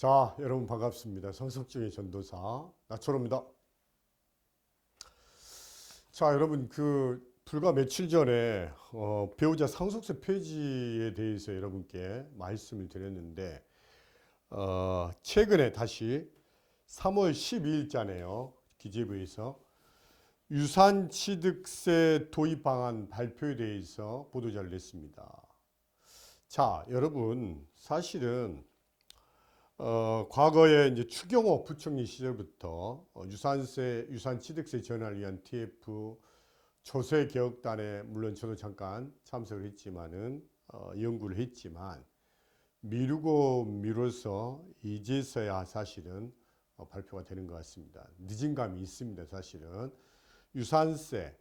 자, 여러분 반갑습니다. 성석중의 전도사 나초로입니다. 자, 여러분 그 불과 며칠 전에 어, 배우자 상속세 폐지에 대해서 여러분께 말씀을 드렸는데 어, 최근에 다시 3월 12일자네요. 기재부에서 유산 취득세 도입 방안 발표에 대해서 보도자를 냈습니다. 자, 여러분 사실은 어, 과거에 이제 추경호 부총리 시절부터 어, 유산세, 유산취득세 전환을 위한 TF 조세 개혁단에 물론 저도 잠깐 참석을 했지만은 어, 연구를 했지만 미루고 미뤄서 이제서야 사실은 어, 발표가 되는 것 같습니다. 늦은 감이 있습니다. 사실은 유산세,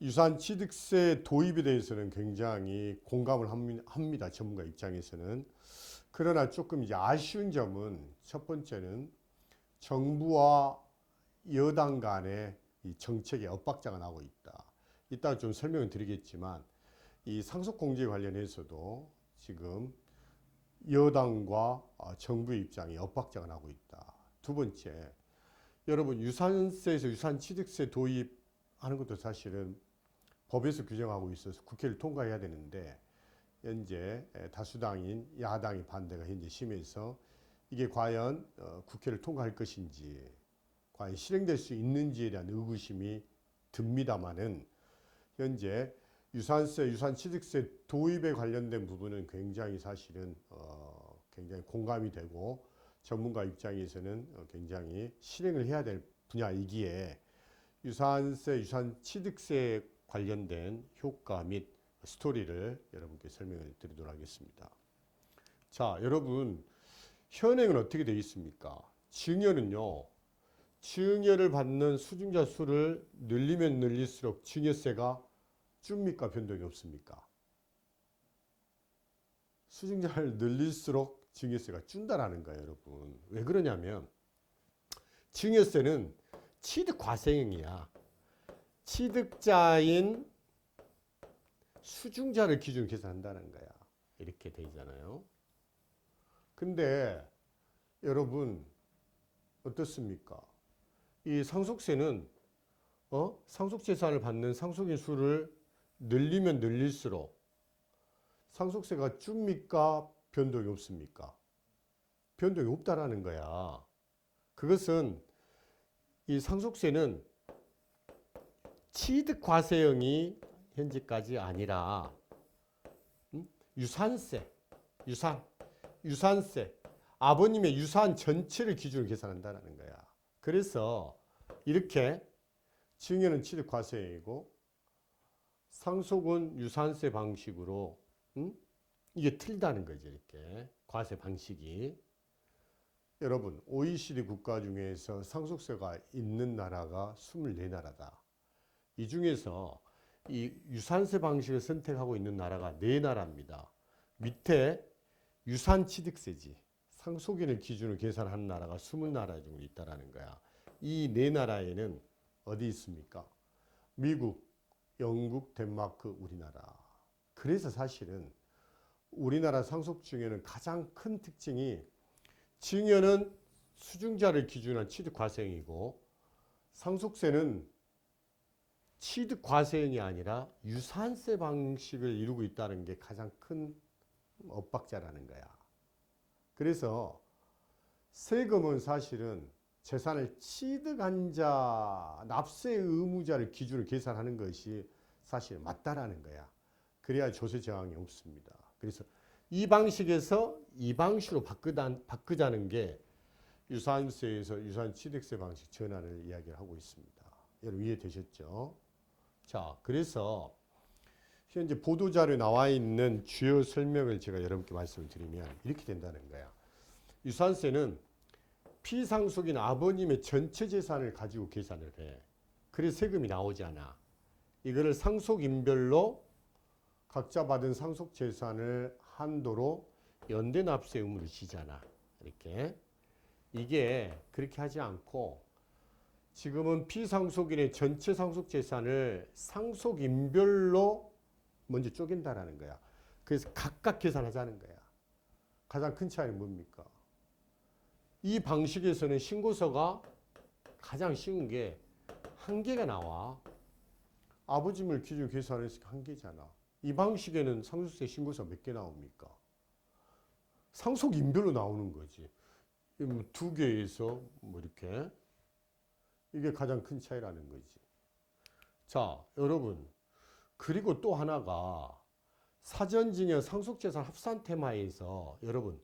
유산취득세 도입에 대해서는 굉장히 공감을 합니- 합니다. 전문가 입장에서는. 그러나 조금 이제 아쉬운 점은 첫 번째는 정부와 여당 간의 이 정책의 엇박자가 나고 있다. 이따가 좀 설명을 드리겠지만 이 상속공제 관련해서도 지금 여당과 어, 정부의 입장이 엇박자가 나고 있다. 두 번째, 여러분 유산세에서 유산취득세 도입하는 것도 사실은 법에서 규정하고 있어서 국회를 통과해야 되는데 현재 다수당인 야당의 반대가 현재 심해서 이게 과연 어, 국회를 통과할 것인지 과연 실행될 수 있는지에 대한 의구심이 듭니다만은 현재 유산세, 유산 취득세 도입에 관련된 부분은 굉장히 사실은 어, 굉장히 공감이 되고 전문가 입장에서는 어, 굉장히 실행을 해야 될 분야이기에 유산세, 유산 취득세 관련된 효과 및 스토리를 여러분께 설명을 드리도록 하겠습니다. 자, 여러분 현행은 어떻게 되어 있습니까? 증여는요. 증여를 받는 수증자 수를 늘리면 늘릴수록 증여세가 줍니까 변동이 없습니까? 수증자를 늘릴수록 증여세가 준다라는 거예요, 여러분. 왜 그러냐면 증여세는 취득 과세형이야. 취득자인 수중자를 기준으로 계산한다는 거야. 이렇게 되잖아요. 근데 여러분 어떻습니까? 이 상속세는 어? 상속재산을 받는 상속인 수를 늘리면 늘릴수록 상속세가 줍니까? 변동이 없습니까? 변동이 없다라는 거야. 그것은 이 상속세는 취득 과세형이 현재까지 아니라 음? 유산세, 유산, 유산세, 아버님의 유산 전체를 기준으로 계산한다는 거야. 그래서 이렇게 증여는 취득 과세이고 상속은 유산세 방식으로 음? 이게 틀리다는 거죠. 이렇게 과세 방식이 여러분 OECD 국가 중에서 상속세가 있는 나라가 24나라다. 이 중에서 이 유산세 방식을 선택하고 있는 나라가 네 나라입니다. 밑에 유산 취득세지 상속인을 기준으로 계산하는 나라가 20나라 정도 있다라는 거야. 이 네 나라에는 어디 있습니까? 미국, 영국, 덴마크, 우리나라. 그래서 사실은 우리나라 상속 증여는 가장 큰 특징이 증여는 수중자를 기준으로 한 취득 과세형이고 상속세는 취득 과세형이 아니라 유산세 방식을 이루고 있다는 게 가장 큰 엇박자라는 거야. 그래서 세금은 사실은 재산을 취득한 자, 납세 의무자를 기준으로 계산하는 것이 사실 맞다라는 거야. 그래야 조세 저항이 없습니다. 그래서 이 방식에서 이 방식으로 바꾸다, 바꾸자는 게 유산세에서 유산 취득세 방식 전환을 이야기를 하고 있습니다. 여러분 이해되셨죠? 자, 그래서 현재 보도자료에 나와 있는 주요 설명을 제가 여러분께 말씀을 드리면 이렇게 된다는 거야. 유산세는 피상속인 아버님의 전체 재산을 가지고 계산을 해. 그래서 세금이 나오잖아. 이거를 상속인별로 각자 받은 상속 재산을 한도로 연대 납세 의무를 지잖아. 이렇게. 이게 그렇게 하지 않고 지금은 피상속인의 전체 상속 재산을 상속인별로 먼저 쪼갠다라는 거야. 그래서 각각 계산하자는 거야. 가장 큰 차이는 뭡니까? 이 방식에서는 신고서가 가장 쉬운 게 한 개가 나와. 아버지물 기준 계산해서 한 개잖아. 이 방식에는 상속세 신고서 몇 개 나옵니까? 상속인별로 나오는 거지. 이뭐두 개에서 뭐 이렇게 이게 가장 큰 차이라는 거지. 자, 여러분. 그리고 또 하나가 사전증여 상속재산 합산 테마에서 여러분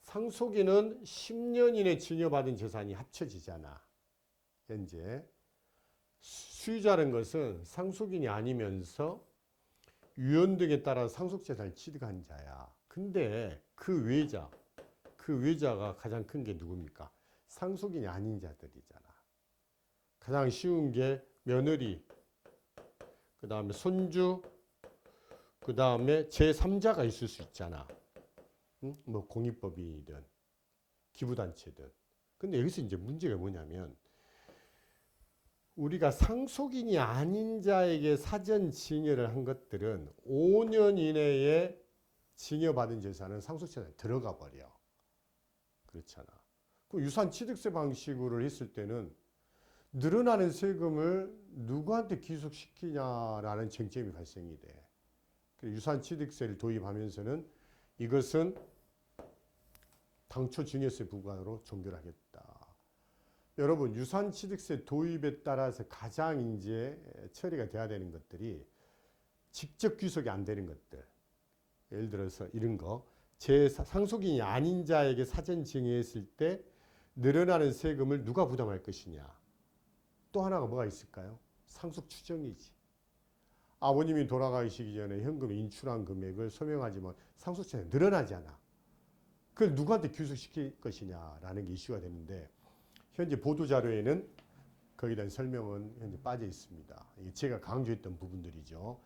상속인은 10년 이내 증여받은 재산이 합쳐지잖아. 현재 수유자라는 것은 상속인이 아니면서 유언 등에 따라 상속재산을 취득한 자야. 근데 그 외자, 그 외자가 가장 큰 게 누굽니까? 상속인이 아닌 자들이잖아. 가장 쉬운 게 며느리, 그 다음에 손주, 그 다음에 제3자가 있을 수 있잖아. 응? 뭐 공익법이든 기부단체든. 근데 여기서 이제 문제가 뭐냐면 우리가 상속인이 아닌 자에게 사전 징여를 한 것들은 5년 이내에 징여받은 재산은 상속재산에 들어가 버려. 그렇잖아. 그 유산 취득세 방식으로 했을 때는 늘어나는 세금을 누구한테 귀속시키냐라는 쟁점이 발생이 돼. 그 유산 취득세를 도입하면서는 이것은 당초 증여세 부과로 종결하겠다. 여러분 유산 취득세 도입에 따라서 가장 이제 처리가 돼야 되는 것들이 직접 귀속이 안 되는 것들. 예를 들어서 이런 거. 제 상속인이 아닌 자에게 사전 증여했을 때 늘어나는 세금을 누가 부담할 것이냐. 또 하나가 뭐가 있을까요? 상속 추정이지. 아버님이 돌아가시기 전에 현금 인출한 금액을 소명하지만 상속세는 늘어나잖아. 그걸 누구한테 귀속시킬 것이냐라는 게 이슈가 되는데 현재 보도 자료에는 거기에 대한 설명은 현재 빠져 있습니다. 제가 강조했던 부분들이죠.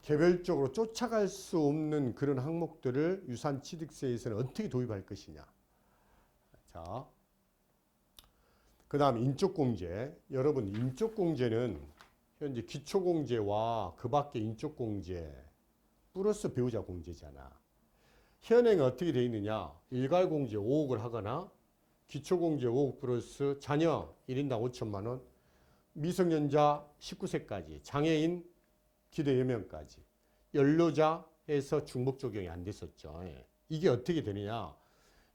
개별적으로 쫓아갈 수 없는 그런 항목들을 유산 취득세에서는 어떻게 도입할 것이냐. 자, 그 다음 인적공제. 여러분, 인적공제는 현재 기초공제와 그 밖에 인적공제 플러스 배우자 공제잖아. 현행은 어떻게 되어 있느냐? 일괄공제 5억을 하거나 기초공제 5억 플러스 자녀 1인당 5천만 원, 미성년자 19세까지, 장애인 기대 여명까지, 연로자에서 중복 적용이 안 됐었죠. 예. 이게 어떻게 되느냐?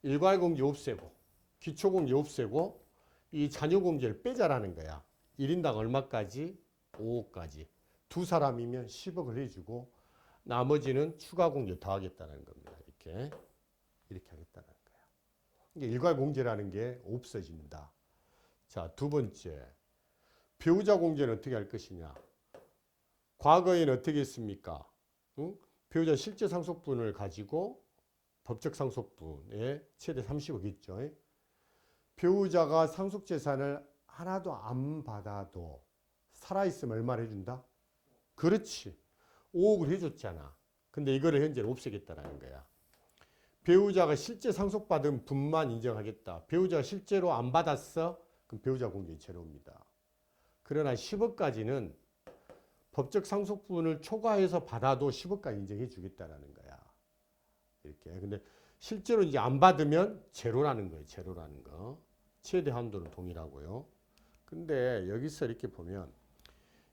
일괄공제 없애고, 기초공제 없애고, 이 자녀 공제를 빼자라는 거야. 1인당 얼마까지? 5억까지. 두 사람이면 10억을 해주고, 나머지는 추가 공제 더 하겠다는 겁니다. 이렇게. 이렇게 하겠다는 거야. 이게 일괄 공제라는 게 없어진다. 자, 두 번째. 배우자 공제는 어떻게 할 것이냐? 과거에는 어떻게 했습니까? 응? 배우자 실제 상속분을 가지고 법적 상속분에 최대 30억 있죠. 배우자가 상속재산을 하나도 안 받아도 살아있으면 얼마를 해준다? 그렇지. 5억을 해줬잖아. 근데 이거를 현재 없애겠다라는 거야. 배우자가 실제 상속받은 분만 인정하겠다. 배우자가 실제로 안 받았어? 그럼 배우자 공제 제로입니다. 그러나 10억까지는 법적 상속분을 초과해서 받아도 10억까지 인정해 주겠다라는 거야. 이렇게. 근데 실제로 이제 안 받으면 제로라는 거예요. 제로라는 거. 최대 한도는 동일하고요. 근데 여기서 이렇게 보면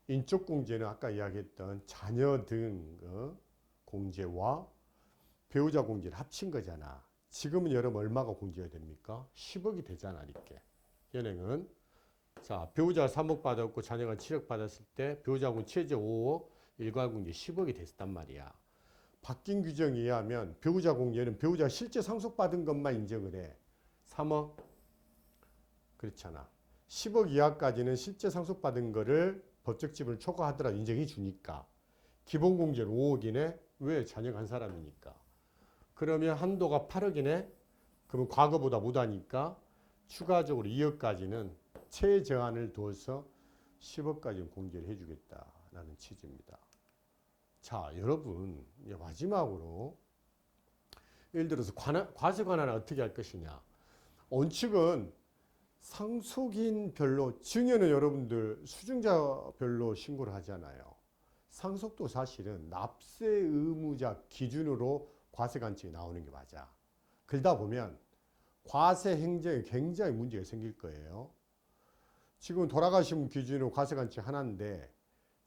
인적 공제는 아까 이야기했던 자녀 등 어, 공제와 배우자 공제를 합친 거잖아. 지금은 여러분 얼마가 공제가 됩니까? 10억이 되잖아, 이렇게. 현행은 자, 배우자가 3억 받았고 자녀가 7억 받았을 때 배우자분 최저 5억, 일괄 공제 10억이 됐단 말이야. 바뀐 규정에 의하면 배우자 공제는 배우자 실제 상속받은 것만 인정을 해. 3억 그렇잖아. 10억 이하까지는 실제 상속받은 거를 법적 지분을 초과하더라도 인정해 주니까 기본 공제는 5억이네. 왜 자녀가 한 사람이니까. 그러면 한도가 8억이네. 그러면 과거보다 못하니까 추가적으로 2억까지는 최저한을 두어서 10억까지 공제를 해주겠다라는 취지입니다. 자, 여러분 이제 마지막으로 예를 들어서 과세 관할은 어떻게 할 것이냐? 원칙은 상속인별로 증여는 여러분들 수증자별로 신고를 하잖아요. 상속도 사실은 납세 의무자 기준으로 과세 관칙이 나오는 게 맞아. 그러다 보면 과세 행정에 굉장히 문제가 생길 거예요. 지금 돌아가신 분 기준으로 과세 관청 하나인데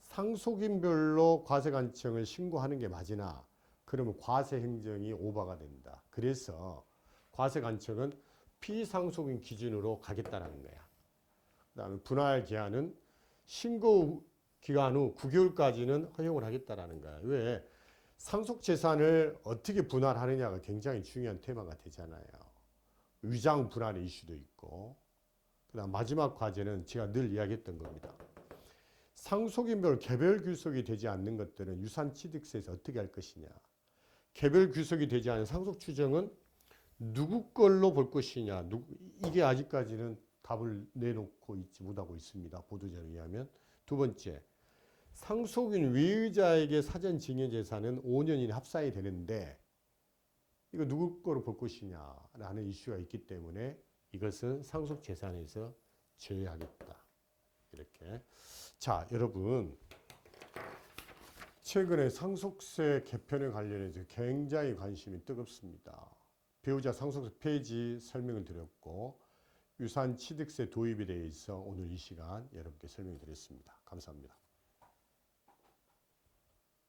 상속인별로 과세 관청을 신고하는 게 맞으나 그러면 과세 행정이 오버가 된다. 그래서 과세 관청은 피상속인 기준으로 가겠다라는 거야. 그다음에 분할 기한은 신고 기간 후 9개월까지는 허용을 하겠다라는 거야. 왜? 상속 재산을 어떻게 분할하느냐가 굉장히 중요한 테마가 되잖아요. 위장 분할의 이슈도 있고. 그다음 마지막 과제는 제가 늘 이야기했던 겁니다. 상속인별 개별 규속이 되지 않는 것들은 유산 취득세에서 어떻게 할 것이냐. 개별 규속이 되지 않은 상속 추정은 누구 걸로 볼 것이냐. 누구, 이게 아직까지는 답을 내놓고 있지 못하고 있습니다. 보도자료에 의하면. 두 번째, 상속인 외의자에게 사전 증여 재산은 5년 이내 합산이 되는데 이거 누구 거로 볼 것이냐라는 이슈가 있기 때문에 이것은 상속 재산에서 제외하겠다. 이렇게. 자, 여러분. 최근에 상속세 개편에 관련해서 굉장히 관심이 뜨겁습니다. 배우자 상속세 폐지 설명을 드렸고 유산 취득세 도입에 대해서 오늘 이 시간 여러분께 설명드렸습니다. 감사합니다.